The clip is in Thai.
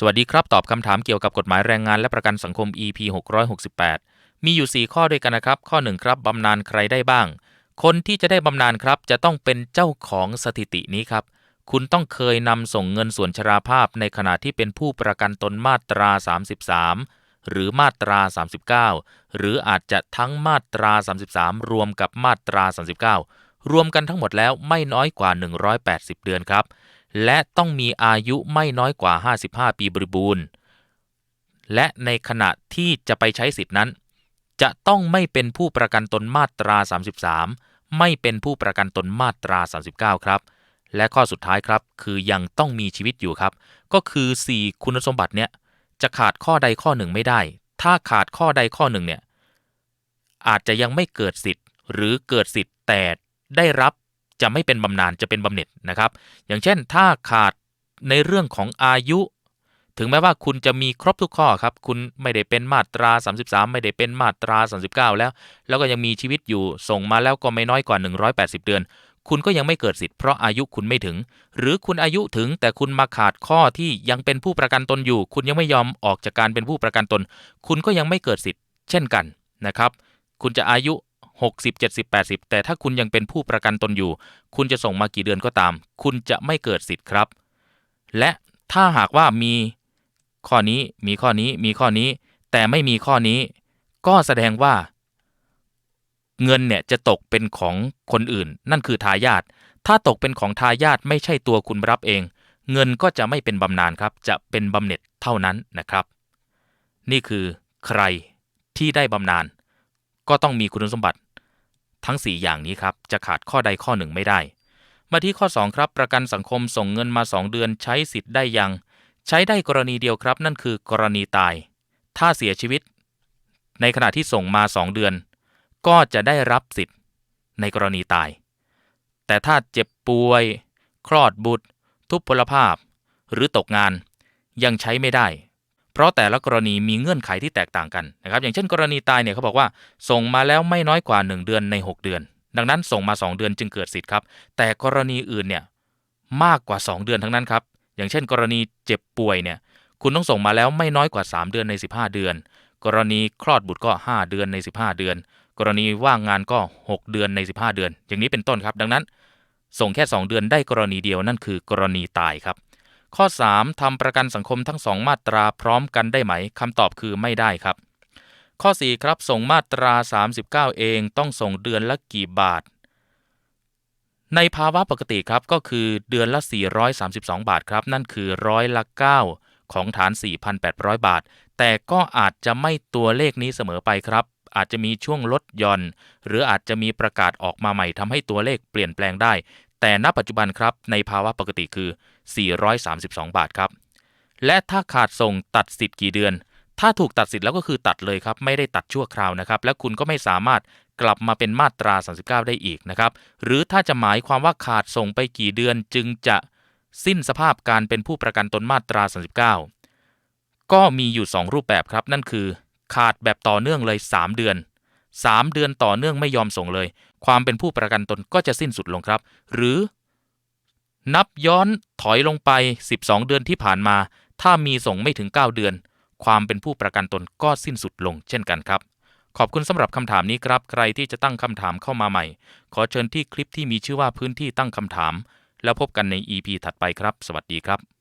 สวัสดีครับ ตอบคำถามเกี่ยวกับกฎหมายแรงงานและประกันสังคม EP 668 มีอยู่ 4 ข้อด้วยกันนะครับ ข้อ 1 ครับบำนาญใครได้บ้าง คนที่จะได้บำนาญครับ จะต้องเป็นเจ้าของสถิตินี้ครับ คุณต้องเคยนำส่งเงินส่วนชราภาพในขณะที่เป็นผู้ประกันตนมาตรา 33 หรือมาตรา 39 หรืออาจจะทั้งมาตรา 33 รวมกับมาตรา 39 รวมกันทั้งหมดแล้วไม่น้อยกว่า 180 เดือนครับ และต้องมีอายุไม่น้อยกว่า 55 ปีบริบูรณ์ และในขณะที่จะไปใช้สิทธินั้น จะต้องไม่เป็นผู้ประกันตนมาตรา 33 ไม่เป็นผู้ประกันตนมาตรา 39 ครับ และข้อสุดท้ายครับ คือยังต้องมีชีวิตอยู่ครับ ก็คือ 4 คุณสมบัติเนี่ยจะขาดข้อใดข้อหนึ่งไม่ได้ ถ้าขาดข้อใดข้อหนึ่งเนี่ยอาจจะยังไม่เกิดสิทธิ์ หรือเกิดสิทธิ์แต่ได้รับ จะไม่เป็นบำนาญจะเป็นบำเหน็จนะครับ อย่างเช่นถ้าขาดในเรื่องของอายุ ถึงแม้ว่าคุณจะมีครบทุกข้อครับ คุณไม่ได้เป็นมาตรา 33 ไม่ได้เป็นมาตรา 39 แล้ว แล้วก็ยังมีชีวิตอยู่ส่งมาแล้วก็ไม่น้อยกว่า 180 เดือน คุณก็ยังไม่เกิดสิทธิ์เพราะอายุคุณไม่ถึง หรือคุณอายุถึงแต่คุณมาขาดข้อที่ยังเป็นผู้ประกันตนอยู่ คุณยังไม่ยอมออกจากการเป็นผู้ประกันตน คุณก็ยังไม่เกิดสิทธิ์เช่นกันนะครับ คุณจะอายุ 60 70 80 แต่ถ้าคุณยังเป็นผู้ประกันตนอยู่ คุณจะส่งมากี่เดือนก็ตาม คุณจะไม่เกิดสิทธิ์ครับ และถ้าหากว่ามีข้อนี้มีข้อนี้มีข้อนี้ แต่ไม่มีข้อนี้ ก็แสดงว่า เงินเนี่ยจะตกเป็นของคนอื่น นั่นคือทายาทถ้าตกเป็นของทายาทไม่ใช่ตัวคุณรับเอง เงินก็จะไม่เป็นบำนาญครับ จะเป็นบำเหน็จเท่านั้นนะครับ นี่คือใครที่ได้บำนาญก็ต้องมีคุณสมบัติ ทั้ง 4 อย่างนี้ครับ จะขาดข้อใดข้อหนึ่งไม่ได้ มาที่ข้อ 2 ครับ ประกันสังคมส่งเงินมา 2 เดือนใช้สิทธิ์ได้ยัง ใช้ได้กรณีเดียวครับ นั่นคือกรณีตาย ถ้าเสียชีวิต ในขณะที่ส่งมา 2 เดือน ก็จะได้รับสิทธิ์ในกรณีตาย แต่ถ้าเจ็บป่วย คลอดบุตร ทุพพลภาพ หรือตกงานยังใช้ไม่ได้ เพราะแต่ละกรณีมีเงื่อนไขที่แตกต่างกันนะครับอย่างเช่น กรณีตายเนี่ยเขาบอกว่า ส่งมาแล้วไม่น้อยกว่า 1 เดือนใน 6 เดือน ดังนั้นส่งมา 2 เดือนจึงเกิดสิทธิ์ครับแต่กรณีอื่นเนี่ยมากกว่า 2 เดือนทั้งนั้นครับอย่างเช่น กรณีเจ็บป่วยเนี่ยคุณต้องส่งมาแล้วไม่น้อยกว่า 3 เดือนใน 15 เดือน กรณีคลอดบุตรก็ 5 เดือนใน 15 เดือน กรณีว่างงานก็ 6 เดือนใน 15 เดือน อย่างนี้เป็นต้นครับ ดังนั้น ส่งแค่ 2 เดือนได้กรณีเดียวนั่นคือกรณีตายครับ ข้อ 3ทำประกันสังคมทั้ง2มาตราพร้อมกันได้ไหมคำตอบคือไม่ได้ครับ ข้อ 4 ครับ ส่งมาตรา 39 เองต้องส่งเดือนละกี่บาท ในภาวะปกติครับก็คือเดือนละ 432 บาทครับ นั่นคือร้อยละ 9 ของฐาน 4,800 บาท แต่ก็อาจจะไม่ตัวเลขนี้เสมอไปครับ อาจจะมีช่วงลดหย่อน หรืออาจจะมีประกาศออกมาใหม่ทำให้ตัวเลขเปลี่ยนแปลงได้ แต่ณปัจจุบันครับในภาวะปกติคือ 432 บาทครับ และถ้าขาดส่งตัดสิทธิ์กี่เดือน ถ้าถูกตัดสิทธิ์แล้วก็คือตัดเลยครับ ไม่ได้ตัดชั่วคราวนะครับ และคุณก็ไม่สามารถกลับมาเป็นมาตรา 39 ได้อีกนะครับ หรือถ้าจะหมายความว่าขาดส่งไปกี่เดือนจึงจะสิ้นสภาพการเป็นผู้ประกันตนมาตรา 39 ก็มีอยู่ 2 รูปแบบครับ นั่นคือ ขาดแบบต่อเนื่องเลย 3 เดือน 3 เดือนต่อเนื่องไม่ยอมส่งเลย ความเป็นผู้ประกันตนก็จะสิ้นสุดลงครับ หรือ นับย้อนถอยลงไป 12 เดือนที่ผ่านมา ถ้ามีส่งไม่ถึง 9 เดือน ความเป็นผู้ประกันตนก็สิ้นสุดลงเช่นกันครับ ขอบคุณสำหรับคำถามนี้ครับ ใครที่จะตั้งคำถามเข้ามาใหม่ ขอเชิญที่คลิปที่มีชื่อว่าพื้นที่ตั้งคำถาม แล้วพบกันใน EP ถัดไปครับ สวัสดีครับ